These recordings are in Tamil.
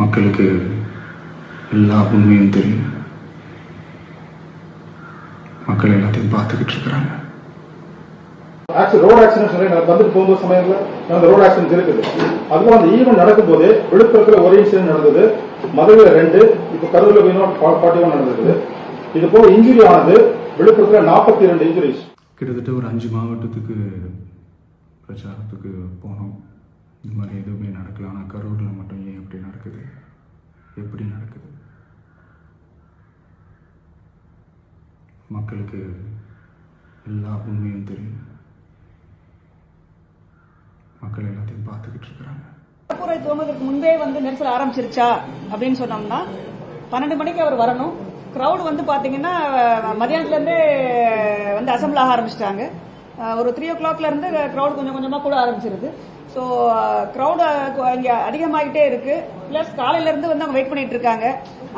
மக்களுக்கு எல்லா உண்மையும் தெரியும். மக்கள் எல்லாத்தையும் பார்த்துக்கிட்டு இருக்கிறாங்க. ரோட் ஆக்சிடென்ட் சொல்லி வந்துட்டு போகும்போது சமயத்தில் நடந்த ரோட் ஆக்சிடென்ட் இருக்குது. அதுவும் அந்த ஈவெண்ட் நடக்கும்போது விழுப்புரத்தில் ஒரு இன்சிடென்ட் நடந்தது. மதுரையில் ரெண்டு இப்போ கரூரில் ஃபார்ட்டி ஒன் நடந்தது. இது போக இன்ஜுரி ஆனது விழுப்புரத்தில் நாற்பத்தி ரெண்டு இன்ஜுரிஸ் கிட்டத்தட்ட ஒரு அஞ்சு மாவட்டத்துக்கு பிரச்சாரத்துக்கு போனோம். இந்த மாதிரி எதுவுமே நடக்கல. ஆனால் கரூரில் மட்டும் ஏன் இப்படி நடக்குது எப்படி நடக்குது மக்களுக்கு எல்லா உண்மையும் தெரியும். மக்கள் எல்லாத்தையும் பார்த்துக்கிட்டு இருக்கிறாங்க. பரப்புரை துவங்குவதற்கு முன்பே வந்து நெரிசல் ஆரம்பிச்சிருச்சா அப்படின்னு சொன்னோம்னா பன்னெண்டு மணிக்கு அவர் வரணும். கிரவுட் வந்து பாத்தீங்கன்னா மதியானத்துல இருந்தே வந்து அசம்பிள் ஆக ஆரம்பிச்சிட்டாங்க. ஒரு த்ரீ ஓ கிளாக்ல இருந்து கொஞ்சம் கொஞ்சமா கூட ஆரம்பிச்சிருது. ஸோ க்ரௌடு இங்கே அதிகமாகிட்டே இருக்கு. பிளஸ் காலையில இருந்து வந்து அவங்க வெயிட் பண்ணிட்டு இருக்காங்க.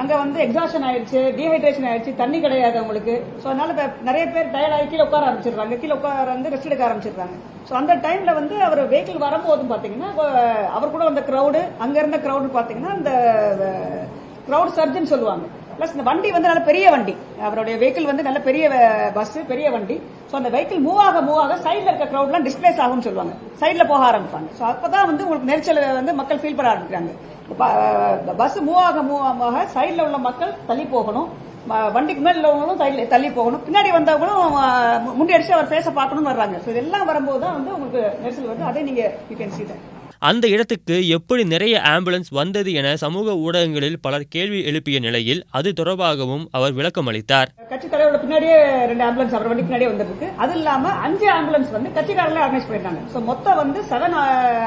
அங்க வந்து எக்ஸாஷன் ஆயிடுச்சு டீஹைட்ரேஷன் ஆயிடுச்சு தண்ணி கிடையாது அவங்களுக்கு. ஸோ அதனால நிறைய பேர் டயர்ட் ஆகி கீழே உட்கார ஆரம்பிச்சிடுறாங்க. கீழே உட்கார வந்து ரெஸ்ட் எடுக்க ஆரம்பிச்சிடுறாங்க. ஸோ அந்த டைம்ல வந்து அவர் வெஹிக்கிள் வரும்போதும் பாத்தீங்கன்னா அவர் கூட வந்த க்ரௌடு அங்க இருந்த க்ரௌடு பாத்தீங்கன்னா அந்த க்ரௌட் சர்ஜன் சொல்லுவாங்க. பிளஸ் இந்த வண்டி வந்து நல்ல பெரிய வண்டி. அவருடைய வெஹிக்கிள் வந்து நல்ல பெரிய பஸ் பெரிய வண்டி. ஸோ அந்த வெஹிக்கிள் மூவ் ஆக மூவ் ஆக சைடில் இருக்க க்ரௌட்லாம் டிஸ்பிளேஸ் ஆகும்னு சொல்லுவாங்க. சைடில் போக ஆரம்பிப்பாங்க. ஸோ அப்பதான் வந்து உங்களுக்கு நெரிசல் வந்து மக்கள் ஃபீல் பண்ண ஆரம்பிக்கிறாங்க. பஸ் மூவ் ஆக மூவ் ஆக சைடில் உள்ள மக்கள் தள்ளி போகணும். வண்டிக்கு மேல உள்ளவங்களும் சைடில் தள்ளி போகணும். பின்னாடி வந்தவங்களும் முன்னாடி அடிச்சு அவர் பேச பார்க்கணும்னு வர்றாங்க. ஸோ இதெல்லாம் வரும்போது தான் வந்து உங்களுக்கு நெரிசல் வருது. அதே நீங்க யூ கேன் see that. அந்த இடத்துக்கு எப்படி நிறைய ஆம்புலன்ஸ் வந்தது என சமூக ஊடகங்களில் பலர் கேள்வி எழுப்பிய நிலையில் அது தொடர்பாகவும் அவர் விளக்கம் அளித்தார். கட்சி தலைவரோட பின்னாடியே ரெண்டு ஆம்புலன்ஸ் அவர் வண்டி பின்னாடியே வந்திருக்கு அது இல்லாம அஞ்சு ஆம்புலன்ஸ் வந்து கட்சிக்காரங்களே ஆர்கனைஸ் பண்ணிருந்தாங்க சோ மொத்தம் வந்து செவன்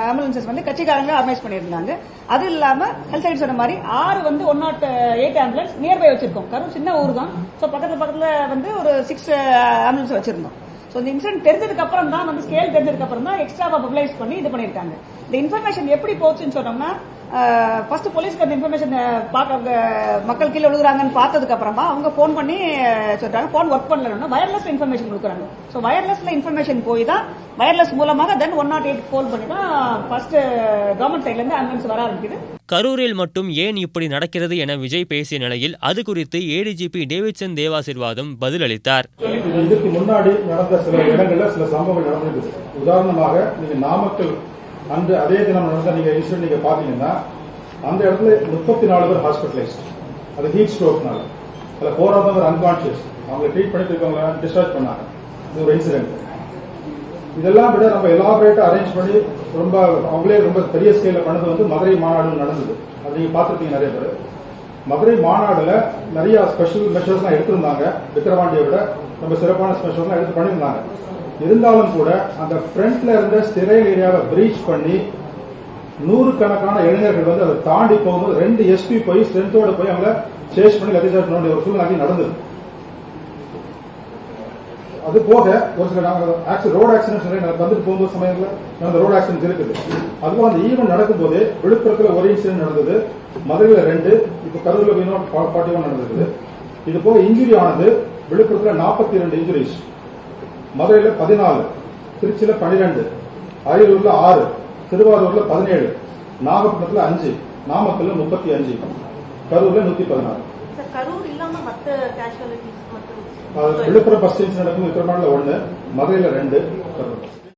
ஆம்புலன்சஸ் uh, வந்து கட்சிக்காரங்க ஆர்கனைஸ் பண்ணியிருந்தாங்க. அது இல்லாம ஹெல்த் சைடு சொன்ன மாதிரி ஆறு வந்து one nought eight ambulance nearby வச்சிருக்கோம். கரூர் சின்ன ஊர் தான் சோ பக்கத்துல பக்கத்துல வந்து ஒரு சிக்ஸ் ஆம்புலன்ஸ் uh, வச்சிருந்தோம். ஸோ இந்த இன்சிடென்ட் தெரிஞ்சதுக்கு அப்புறம் தான் வந்து ஸ்கேல் தெரிஞ்சதுக்கு அப்புறம் தான் எக்ஸ்ட்ராவா பப்ளைஸ் பண்ணி இது பண்ணிருக்காங்க இந்த இன்ஃபர்மேஷன் எப்படி போச்சுன்னு சொன்னோம்னா ஃபர்ஸ்ட் போலீஸ்க்கு அந்த இன்ஃபர்மேஷன் பார்க்க மக்கள் கீழே விழுகுறாங்கன்னு பார்த்ததுக்கு அப்புறமா அவங்க ஃபோன் பண்ணி சொல்றாங்க. ஃபோன் ஒர்க் பண்ணலன்னா வயர்லெஸ் இன்ஃபர்மேஷன் கொடுக்குறாங்க. ஸோ வயர்லெஸ்ல இன்ஃபர்மேஷன் போய் தான் வயர்லெஸ் மூலமாக then one nought eight phone பண்ணி தான் ஃபர்ஸ்ட் கவர்மெண்ட் சைட்ல இருந்து ஆம்புலன்ஸ் வர ஆரம்பிக்குது. கரூரில் மட்டும் ஏன் இப்படி நடக்கிறது என விஜய் பேசிய நிலையில் அது குறித்து ஏடிஜிபி டேவிட்சன் தேவாசிர்வாதம் பதிலளித்தார். இதற்கு முன்னாடி நடந்த சில இடங்களில் சில சம்பவங்கள் நடந்திருக்கு உதாரணமாக நீங்க நாமக்கல் அன்று அதே தினம் நடந்த நீங்க இன்சிடென்ட் நீங்க பாத்தீங்கன்னா அந்த இடத்துல முப்பத்தி நாலு பேர் ஹாஸ்பிட்டலைஸ் அது ஹீட் ஸ்ட்ரோக்னால அதில் போராதவங்க அன்கான்சியஸ் அவங்க ட்ரீட் பண்ணிட்டு இருக்கவங்க டிஸ்சார்ஜ் பண்ணாங்க. இது ஒரு இன்சிடென்ட் இதெல்லாம் விட நம்ம எலாபரேட்டா அரேஞ்ச் பண்ணி ரொம்ப அவங்களே ரொம்ப பெரிய ஸ்கேல பண்ணது வந்து மதுரை மாநாடு நடந்தது. அது நீங்க பாத்துருக்கீங்க நிறைய பேர். மதுரை மாநாடுல நிறைய ஸ்பெஷல் மெஷர்ஸ்லாம் எடுத்திருந்தாங்க. விக்கிரவாண்டியை விட ரொம்ப சிறப்பான ஸ்பெஷல்லாம் எடுத்து பண்ணியிருந்தாங்க. இருந்தாலும் கூட அந்த ஃப்ரண்ட்ல இருந்த ஸ்டெரைல் ஏரியாவை பிரீச் பண்ணி நூறுக்கணக்கான இளைஞர்கள் வந்து அதை தாண்டி போகும்போது ரெண்டு எஸ்பி போய் ஸ்ட்ரென்த்தோட போய் அவங்க சேஸ் பண்ணி லத்திசார்ஜ் பண்ண வேண்டிய ஒரு சூழ்நிலை நடந்தது. அது போக ஒரு சில நாங்கள் ஆக்சிடென்ட் ரோடு ஆக்சிடென்ட் சொல்லி வந்துட்டு போகும்போது சமயத்தில் அந்த ரோடு ஆக்சிடென்ட் இருக்குது. அதுவும் அந்த ஈவெண்ட் நடக்கும்போது விழுப்புரத்தில் ஒரு இன்சிடென்ட் நடந்தது மதுரையில் ரெண்டு இப்போ கரூரில் போய் ஃபார்ட்டி ஒன் நடந்தது. இது போக இன்ஜுரி ஆனது விழுப்புரத்தில் நாற்பத்தி ரெண்டு இன்ஜுரிஸ் மதுரையில் பதினாலு திருச்சியில் பன்னிரெண்டு அரியலூர்ல ஆறு திருவாரூர்ல பதினேழு நாகப்பட்டினத்தில் அஞ்சு நாமக்கல்ல முப்பத்தி அஞ்சு கரூர்ல நூத்தி பதினாறு. விழுப்புரம் பஸ் ஸ்டேஷன் நடக்கும் விக்கிரமாண்டில் ஒன்று மதுரையில் ரெண்டு